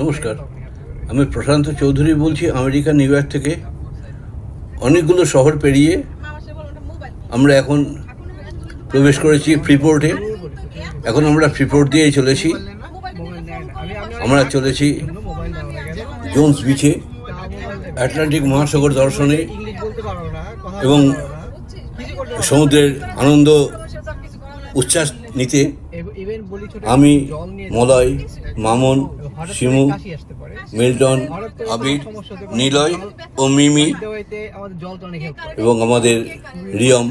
নমস্কার। আমি প্রশান্ত চৌধুরী বলছি আমেরিকা নিউ ইয়র্ক থেকে অনেকগুলো শহর পেরিয়ে আমরা এখন প্রবেশ করেছি ফ্রিপোর্টে এখন আমরা ফ্রিপোর্ট দিয়েই চলেছি আমরা চলেছি। জোন্স বিচে। আটলান্টিক মহাসাগর দর্শনে এবং। সমুদ্রের আনন্দ উচ্ছ্বাস নিতে আমি মলয় মামন শিমু কাশি আসতে পারে। মিল্টন আবির নিলয় ও মিমি এবং আমাদের রিয়ম।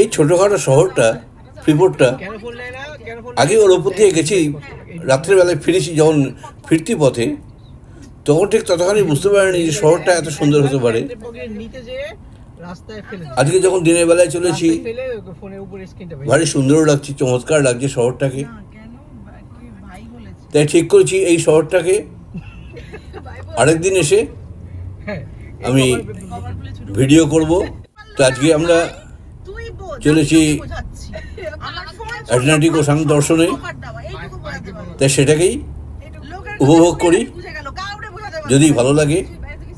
এই ছোটোখাটো শহরটা ফ্রিপোর্টটা আগে ওর ওপর দিয়ে গেছি রাত্রেবেলায় ফিরেছি যখন ফিরতি পথে তখন ঠিক ততখানি বুঝতে পারিনি যে শহরটা এত সুন্দর হতে পারে। আজকে যখন দিনের বেলায় চলেছি ভারী সুন্দর লাগছে চমৎকার লাগছে শহরটাকে। তাই ঠিক করেছি এই শহরটাকে আরেকদিন এসে আমি ভিডিও করব। তো আজকে আমরা চলেছি আটলান্টিক ওশান দর্শনে। তাই সেটাকেই উপভোগ করি। যদি ভালো লাগে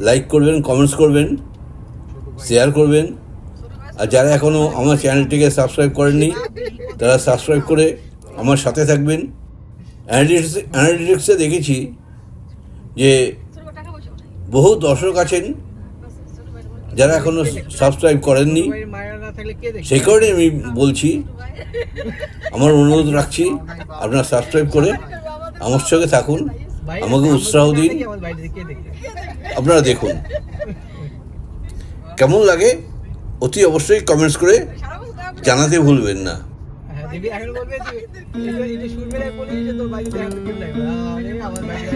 লাইক করবেন কমেন্টস করবেন শেয়ার করবেন। আর যারা এখনও আমার চ্যানেলটিকে সাবস্ক্রাইব করেননি, তারা সাবস্ক্রাইব করে আমার সাথে থাকবেন। অ্যানালিটিক্স অ্যানালিটিক্সে দেখেছি যে বহু দর্শক আছেন যারা এখনও সাবস্ক্রাইব করেননি। সেই কারণে আমি বলছি, আমার অনুরোধ রাখছি, আপনারা সাবস্ক্রাইব করে আমার সঙ্গে থাকুন, আমাকে উৎসাহ দিন। আপনারা দেখুন। কেমন লাগে অতি অবশ্যই কমেন্টস করে জানাতে ভুলবেন না। হ্যাঁ এখন বলবে যে এটা এটা সুরবেলায় বলি যে তোর বাইরে দেখা কেউ নাই আরে, আমার বাইরে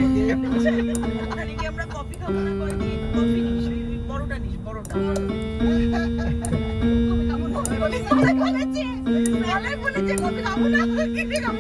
আর এই আমরা কফি খাব না কয়টি কফি নিস ওই নিস বড়টা বলেছে। বলেছে বলেছে, কফি খাব না কি খাব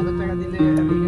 ¿Cómo? ¿Cómo? ¿Cómo?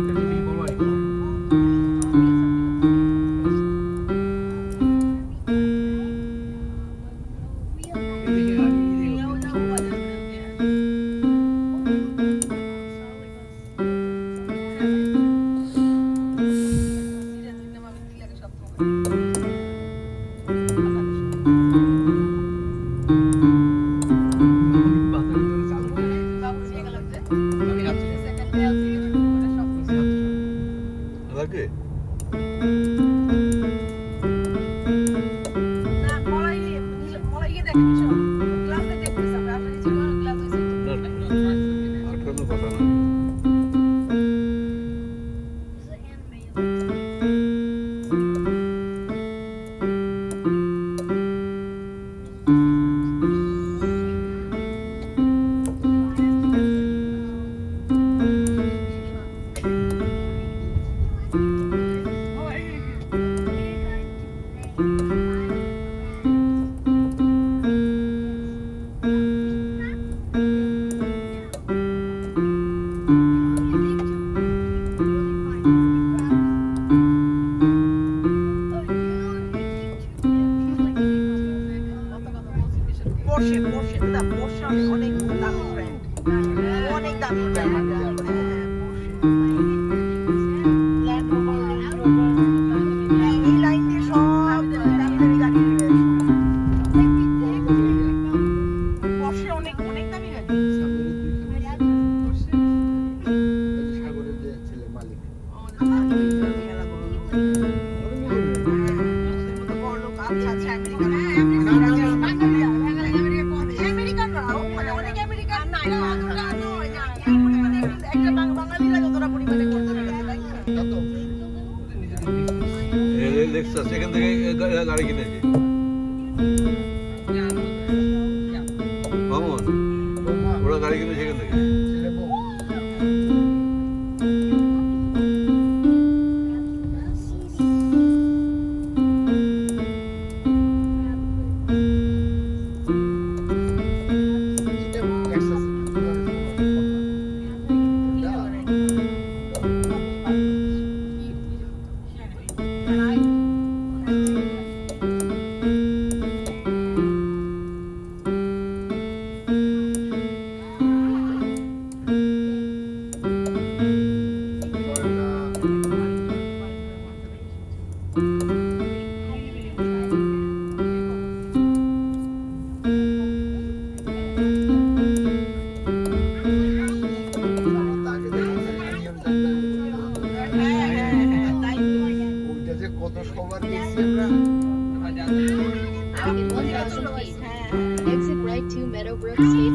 Brooks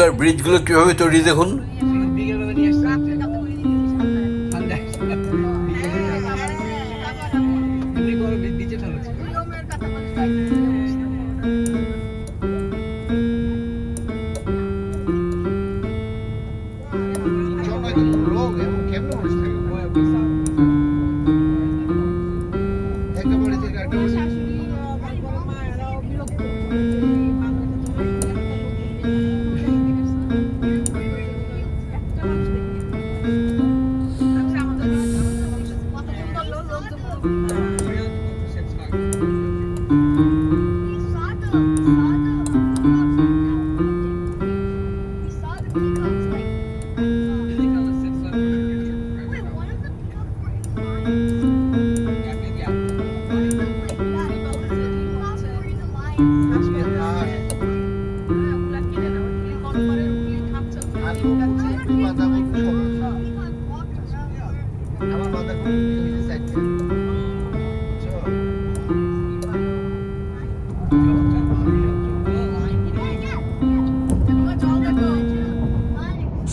এখনকার ব্রিজগুলো কীভাবে তৈরি দেখুন Thank you.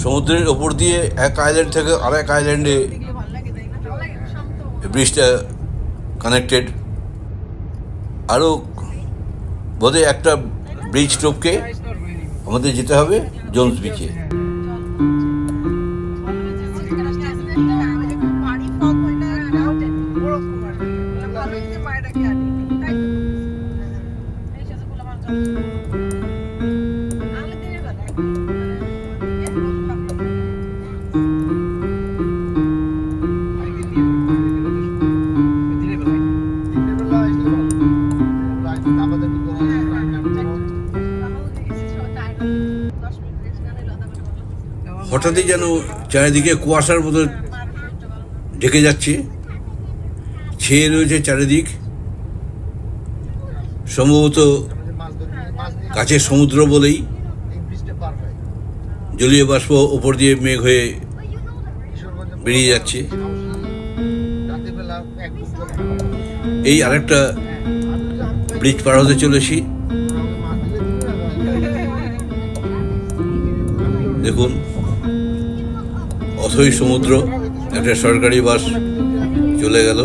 সমুদ্রের ওপর দিয়ে এক আইল্যান্ড থেকে আরেক আইল্যান্ডে ব্রিজটা কানেক্টেড আরও বোধহয় একটা ব্রিজ টোপকে আমাদের যেতে হবে জোন্স বিচে হঠাৎই যেন চারিদিকে কুয়াশার মতো ঢেকে যাচ্ছে। ছেয়ে রয়েছে চারিদিক। সম্ভবত কাছে সমুদ্র বলেই জলীয় বাষ্প ওপর দিয়ে মেঘ হয়ে বেরিয়ে যাচ্ছে। এই আরেকটা ব্রিজ পার হতে চলেছি। সমুদ্র একটা সরকারি বাস চলে গেল।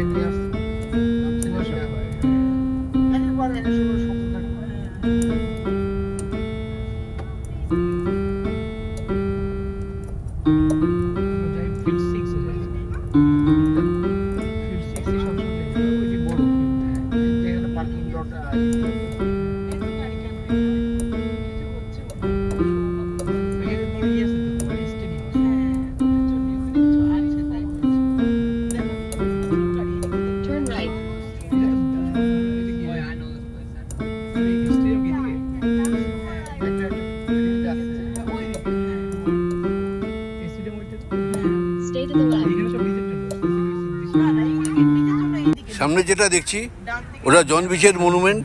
Hallelujah. সামনে যেটা দেখছি ওটা জন বিচের মনুমেন্ট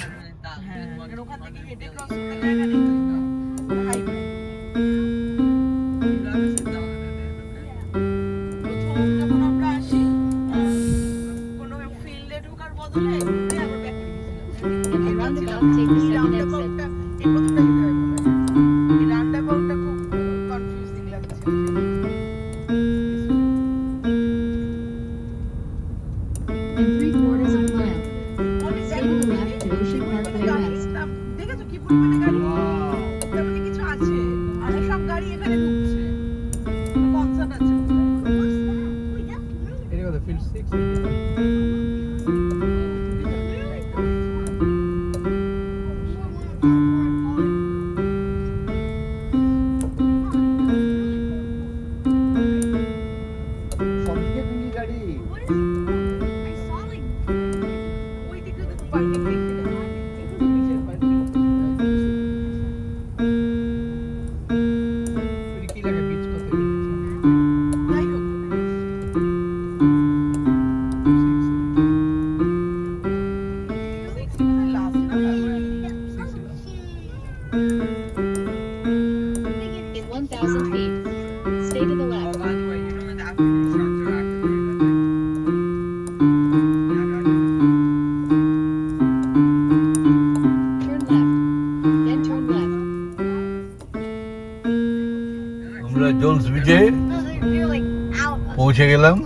পৌঁছে গেলাম।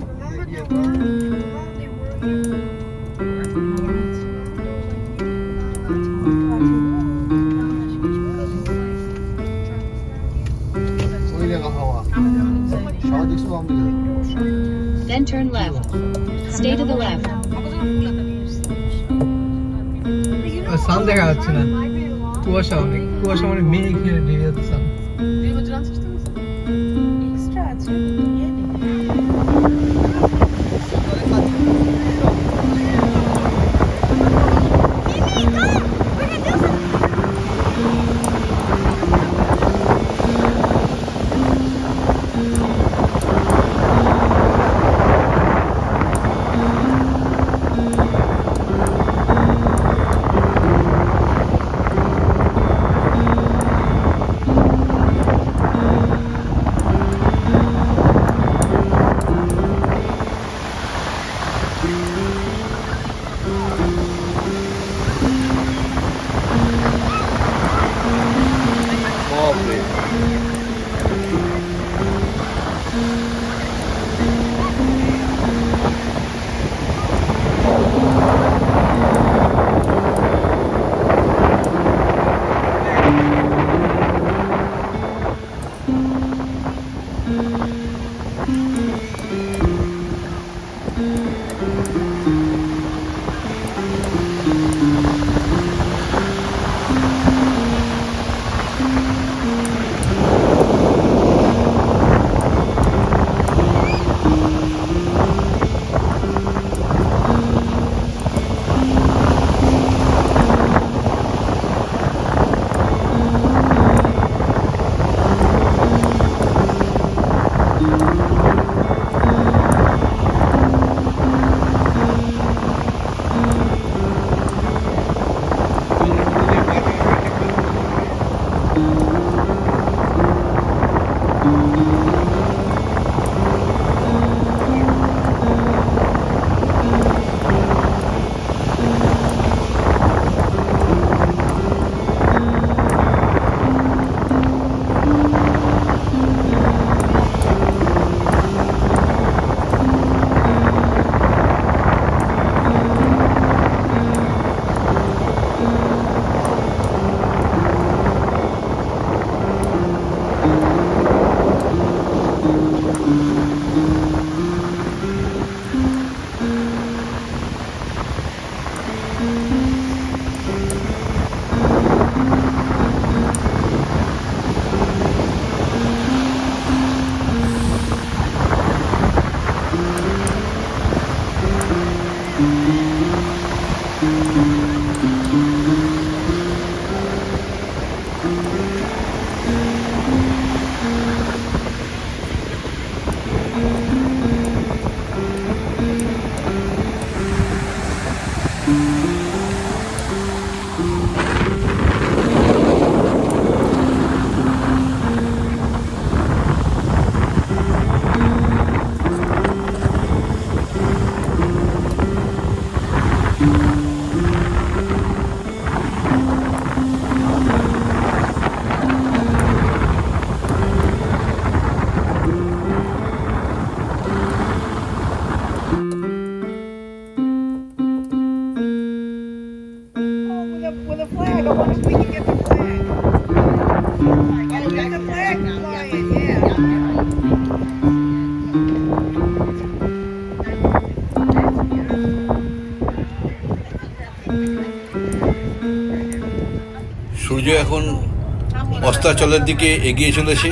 অস্তাচলের দিকে এগিয়ে চলেছে।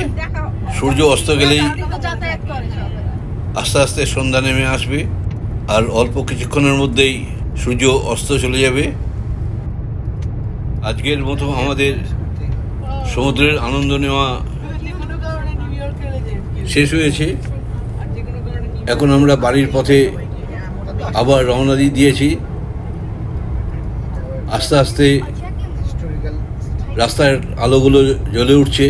সূর্য অস্ত গেলেই আস্তে আস্তে সন্ধ্যা নেমে আসবে আর অল্প কিছুক্ষণের মধ্যেই সূর্য অস্ত চলে যাবে। আজকের মতো আমাদের সমুদ্রের আনন্দ নেওয়া শেষ হয়েছে। এখন আমরা বাড়ির পথে আবার রওনা দিয়ে দিয়েছি। আস্তে আস্তে রাস্তার আলোগুলো জ্বলে উঠছে।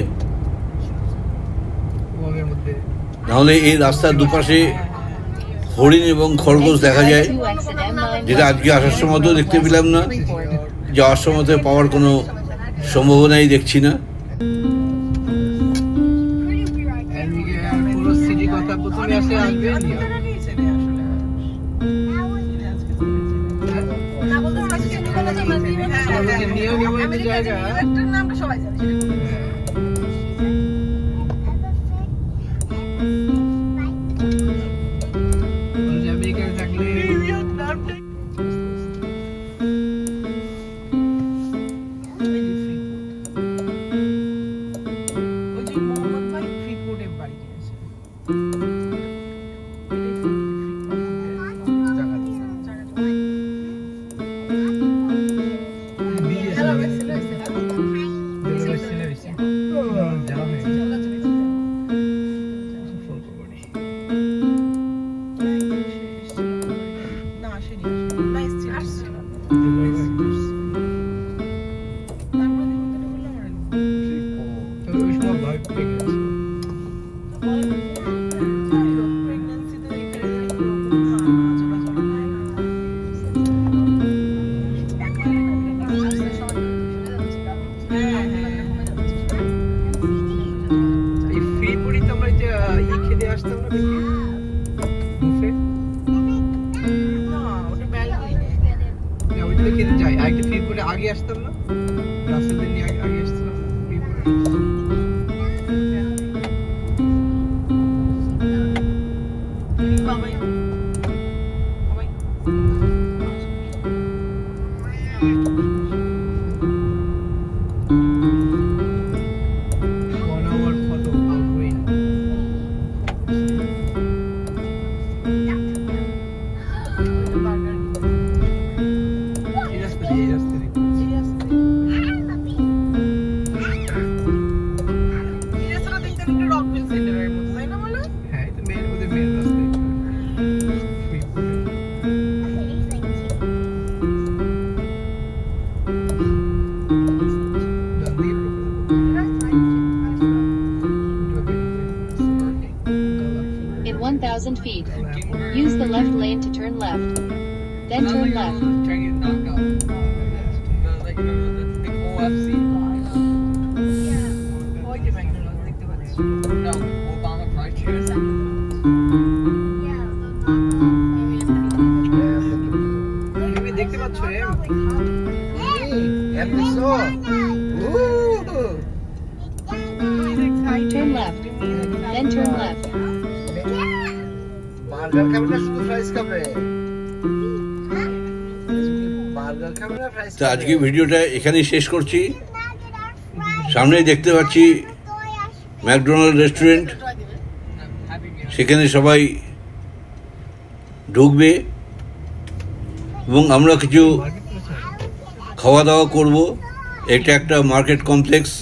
নাহলে এই রাস্তার দুপাশে হরিণ এবং খরগোশ দেখা যায় Two exit M9 যেটা আজকে আসার সময় দেখতে পেলাম না। যাওয়ার সময় পাওয়ার কোনো সম্ভাবনাই দেখছি না। হ্যাঁ, নিউ নিউ একটা জায়গা। নামটা সবাই জানে। Then turn left. Trying to তুমি দেখতে পাচ্ছ Turn left. Then turn left. Burger খাবে না শুধু ফ্রাইস খাবে তো আজকে ভিডিওটা এখানেই শেষ করছি। সামনেই দেখতে পাচ্ছি ম্যাকডোনাল্ড রেস্টুরেন্ট। সেখানে সবাই ঢুকবে এবং আমরা কিছু খাওয়া দাওয়া করব। এটা একটা মার্কেট কমপ্লেক্স।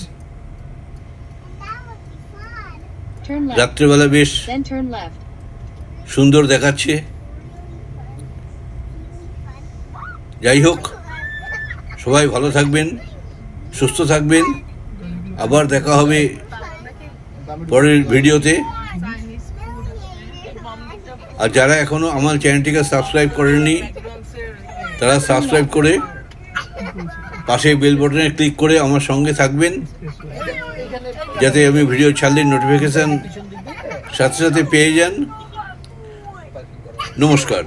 রাত্রেবেলা বেশ. সুন্দর দেখাচ্ছে। যাই হোক সবাই ভালো থাকবেন, সুস্থ থাকবেন। আবার দেখা হবে পরের ভিডিওতে। আর যারা এখনও আমার চ্যানেলটিকে সাবস্ক্রাইব করেননি, তারা সাবস্ক্রাইব করে পাশে বেল বাটনে ক্লিক করে আমার সঙ্গে থাকবেন, যাতে আমি ভিডিও ছাড়লে নোটিফিকেশান সাথে সাথে পেয়ে যান। নমস্কার।